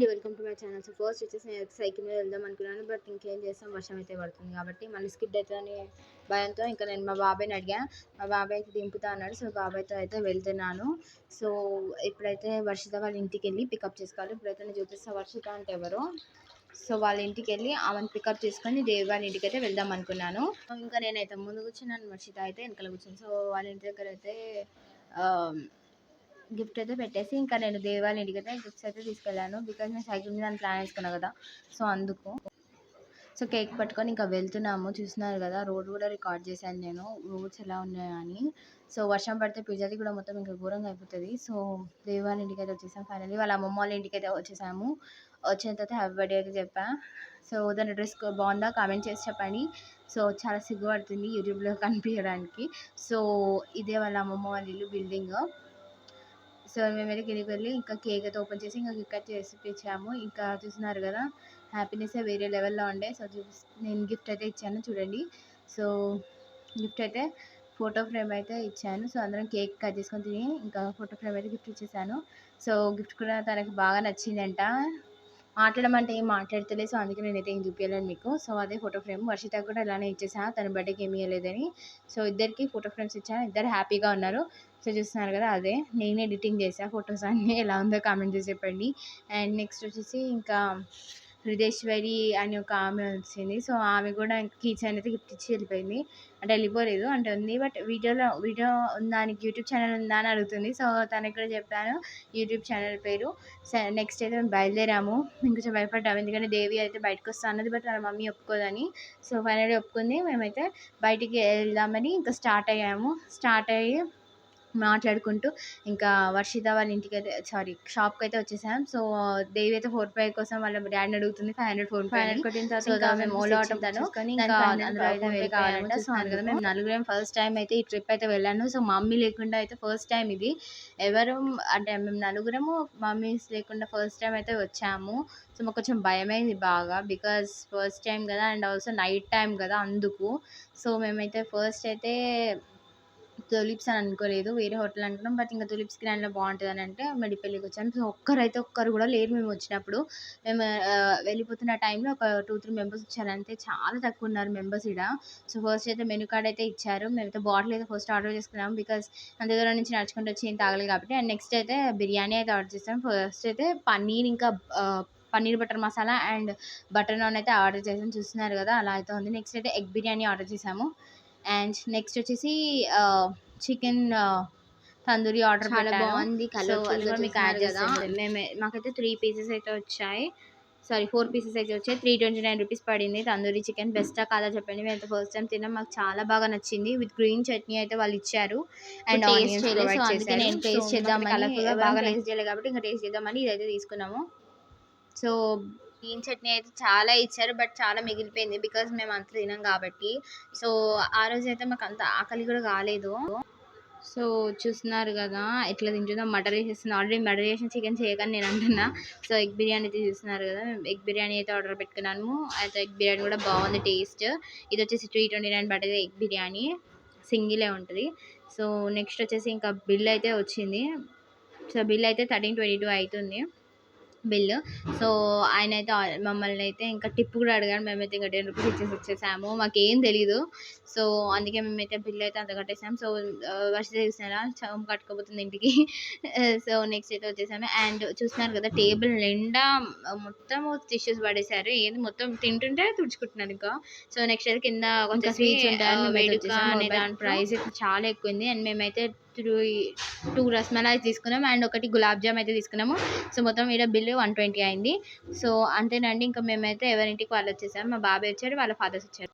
అండి welcome to my channel. So first వచ్చేసి నేను సైకిల్ మీద వెళ్దాం అనుకున్నాను బట్ ఇంకేం చేస్తాం వర్షం అయితే పడుతుంది కాబట్టి మళ్ళీ స్కిడ్ అవుతుందని భయంతో ఇంకా నేను మా బాబాయ్ని అడిగాను మా బాబాయ్ అయితే దింపుతా అన్నాడు సో బాబాయ్తో అయితే వెళ్తున్నాను. సో ఇప్పుడైతే వర్షిత వాళ్ళ ఇంటికి వెళ్ళి పికప్ చేసుకోవాలి. ఇప్పుడైతే నేను చూపిస్తా వర్షిత అంటే ఎవరు. సో వాళ్ళ ఇంటికి వెళ్ళి ఆమెను పికప్ చేసుకొని దేవి వాళ్ళ ఇంటికి అయితే వెళ్దాం అనుకున్నాను. ఇంకా నేనైతే ముందు కూర్చున్నాను వర్షిత అయితే వెనకాల కూర్చున్నాను సో వాళ్ళ ఇంటి దగ్గర అయితే గిఫ్ట్ అయితే పెట్టేసి ఇంకా నేను దేవాల ఇంటికి అయితే గిఫ్ట్స్ అయితే తీసుకెళ్ళాను. బికాజ్ నేను సైకిల్ మీద ప్లాన్ వేసుకున్నాను కదా. సో అందుకు. సో కేక్ పట్టుకొని ఇంకా వెళ్తున్నాము. చూస్తున్నారు కదా రోడ్ కూడా రికార్డ్ చేశాను నేను. రోడ్స్ ఎలా ఉన్నాయని. సో వర్షం పడితే పిజ్జాది కూడా మొత్తం ఇంకా ఘోరంగా అయిపోతుంది. సో దేవాల ఇంటికి అయితే వచ్చేసాం ఫైనల్లీ వాళ్ళ అమ్మమ్మ వాళ్ళ ఇంటికి అయితే వచ్చేసాము. వచ్చిన తర్వాత హ్యాపీ బర్త్డే అయితే చెప్పా. సో దాని డ్రెస్ బాగుందా? కామెంట్ చేసి చెప్పండి. సో చాలా సిగ్గుపడుతుంది యూట్యూబ్లో కనిపించడానికి. సో ఇదే వాళ్ళ అమ్మమ్మ వాళ్ళ ఇల్లు బిల్డింగ్ సో మేమైతే కిందికి వెళ్ళి ఇంకా కేక్ అయితే ఓపెన్ చేసి ఇంకా కేక్ కట్ చేసి ఇచ్చాము ఇంకా చూస్తున్నారు కదా హ్యాపీనెస్ వేరే లెవెల్లో ఉండే. సో నేను గిఫ్ట్ అయితే ఇచ్చాను చూడండి. సో గిఫ్ట్ అయితే ఫోటో ఫ్రేమ్ అయితే ఇచ్చాను. సో అందరం కేక్ కట్ చేసుకొని తిని ఇంకా ఫోటో ఫ్రేమ్ అయితే గిఫ్ట్ ఇచ్చేసాను. సో గిఫ్ట్ కూడా తనకి బాగా నచ్చిందంట. మాట్లాడడం అంటే ఏం మాట్లాడతలేదు సో అందుకే నేనైతే ఏం చూపించలేను మీకు. సో అదే ఫోటో ఫ్రేమ్ వర్షిత కూడా ఇలానే ఇచ్చేసాను తన బర్త్డేకి ఏమి ఇవ్వలేదని సో ఇద్దరికి ఫోటో ఫ్రేమ్స్ ఇచ్చాను ఇద్దరు హ్యాపీగా ఉన్నారు. సో చూస్తున్నారు కదా అదే. నేను ఎడిటింగ్ చేసా ఫొటోస్ అన్నీ. ఎలా ఉందో కామెంట్ చేసి చెప్పండి. అండ్ నెక్స్ట్ వచ్చేసి ఇంకా హృదేశ్వరి అని ఒక ఆమె వచ్చింది. సో ఆమె కూడా కీచైన్ అయితే గిఫ్ట్ ఇచ్చి వెళ్ళిపోయింది. అంటే వెళ్ళిపోలేదు అంటే ఉంది. బట్ వీడియోలో వీడియో ఉందా నీకు? యూట్యూబ్ ఛానల్ ఉందా అని అడుగుతుంది. సో తనకి కూడా చెప్పాను యూట్యూబ్ ఛానల్ పేరు. నెక్స్ట్ అయితే మేము బయలుదేరాము. ఇంకొంచెం భయపడ్డాము. ఎందుకంటే దేవి అయితే బయటకు వస్తా అన్నది బట్ వాళ్ళ మమ్మీ ఒప్పుకోదని. సో ఫైనల్గా ఒప్పుకుంది. మేమైతే బయటికి వెళ్దామని ఇంకా స్టార్ట్ అయ్యాము. స్టార్ట్ అయ్యి మాట్లాడుకుంటూ ఇంకా వర్షిత వాళ్ళ ఇంటికి అయితే సారీ షాప్కి అయితే వచ్చేసాం. సో దేవి అయితే ఫోర్ ఫైవ్ కోసం వాళ్ళ డాడీని అడుగుతుంది five hundred four five hundred కొట్టిన తర్వాత మేము ఓలో ఆటో వెళ్ళిపోయామంట సో కదా. మేము నలుగురం ఫస్ట్ టైం అయితే ఈ ట్రిప్ అయితే వెళ్ళాను. సో మమ్మీ లేకుండా అయితే ఫస్ట్ టైం ఇది. ఎవరు అంటే మేము నలుగురము మమ్మీస్ లేకుండా ఫస్ట్ టైం అయితే వచ్చాము. సో మాకు కొంచెం భయమైంది బాగా బికాస్ ఫస్ట్ టైం కదా అండ్ ఆల్సో నైట్ టైం కదా అందుకు. సో మేమైతే ఫస్ట్ అయితే తులిప్స్ అని అనుకోలేదు వేరే హోటల్ అనుకున్నాం. బట్ ఇంకా తులిప్స్ గ్రాండ్లో బాగుంటుంది అని అంటే మెడిపల్లికి వచ్చాం. సో ఒక్కరైతే ఒక్కరు కూడా లేరు మేము వచ్చినప్పుడు. మేము వెళ్ళిపోతున్న టైంలో ఒక టూ త్రీ మెంబర్స్ వచ్చారు. చాలా తక్కువ ఉన్నారు మెంబర్స్ ఇక్కడ సో ఫస్ట్ అయితే మెనూ కార్డ్ అయితే ఇచ్చారు. మేమైతే బాటిల్ అయితే ఫస్ట్ ఆర్డర్ చేసుకున్నాం బికాస్ అంత దూరం నుంచి నడుచుకుంటూ వచ్చి ఏం తాగలేదు కాబట్టి. అండ్ నెక్స్ట్ అయితే బిర్యానీ అయితే ఆర్డర్ చేసాం. ఫస్ట్ అయితే పన్నీర్ ఇంకా paneer butter masala and butter naan అయితే ఆర్డర్ చేసాం. చూస్తున్నారు కదా అలా అయితే ఉంది. నెక్స్ట్ అయితే ఎగ్ బిర్యానీ ఆర్డర్ చేసాము. అండ్ నెక్స్ట్ వచ్చేసి చికెన్ తందూరి ఆర్డర్ చాలా బాగుంది కలర్ కూడా మీకు యాడ్ కదా మేము మాకైతే త్రీ పీసెస్ అయితే వచ్చాయి. సారీ ఫోర్ పీసెస్ అయితే వచ్చాయి. త్రీ ట్వంటీ నైన్ రూపీస్ పడింది తందూరి చికెన్. బెస్టా కాదా చెప్పండి. మేము అయితే ఫస్ట్ టైం తిన్నాం. మాకు చాలా బాగా నచ్చింది. విత్ గ్రీన్ చట్నీ అయితే వాళ్ళు ఇచ్చారు. అండ్ ఆనియన్స్ ప్రొవైడ్ చేశారు. నేను గా ఎవరైనా బాగా టేస్ట్ చేయలేదు కాబట్టి ఇంకా టేస్ట్ చేద్దామని ఇదైతే తీసుకున్నాము. సో గ్రీన్ చట్నీ అయితే చాలా ఇచ్చారు బట్ చాలా మిగిలిపోయింది బికాజ్ మేము అంత తినాం కాబట్టి. సో ఆ రోజు అయితే మాకు అంత ఆకలి కూడా కాలేదు. సో చూస్తున్నారు కదా ఎట్లా తింటుందో మటర్ చేసేస్తుంది. ఆల్రెడీ మటర్ చేసిన చికెన్ చేయకని నేను అంటున్నా. సో ఎగ్ బిర్యానీ అయితే చూస్తున్నారు కదా ఎగ్ బిర్యానీ అయితే ఆర్డర్ పెట్టుకున్నాము. అయితే ఎగ్ బిర్యానీ కూడా బాగుంది టేస్ట్. ఇది వచ్చేసి త్రీ ట్వంటీ నైన్ పడ్డది ఎగ్ బిర్యానీ. సింగిలే ఉంటుంది. సో నెక్స్ట్ వచ్చేసి ఇంకా బిల్ అయితే వచ్చింది. సో బిల్ అయితే థర్టీన్ ట్వంటీ టూ అవుతుంది. బిల్ సో ఆయన అయితే మమ్మల్ని అయితే ఇంకా టిప్ కూడా అడిగాడు మేమైతే ఇంకా టెన్ రూపీస్ ఇచ్చేసి వచ్చేసాము. మాకేం తెలీదు. సో అందుకే మేమైతే బిల్ అయితే అంత కట్టేసాం. సో వర్ష చూసినారా? చవం కట్టుకోబోతుంది ఇంటికి. సో నెక్స్ట్ అయితే వచ్చేసాము. అండ్ చూస్తున్నారు కదా టేబుల్ నిండా మొత్తం టిష్యూస్ పడేశారు. ఏది మొత్తం తింటుంటే తుడుచుకుంటున్నారు ఇంకా. సో నెక్స్ట్ అయితే కింద కొంచెం స్వీట్స్ ఉంటాయి. దాని. ప్రైస్ అయితే చాలా ఎక్కువ ఉంది. అండ్ మేమైతే టూ టూ రస్మలై తీసుకున్నాం అండ్ ఒకటి గులాబ్ జామ్ అయితే తీసుకున్నాము. సో మొత్తం ఇక్కడ బిల్లు వన్ ట్వంటీ అయింది. సో అంతేనండి. ఇంకా మేమైతే ఎవరింటికి వాళ్ళు వచ్చేసాం మా బాబాయ్ వచ్చారు వాళ్ళ ఫాదర్స్ వచ్చారు.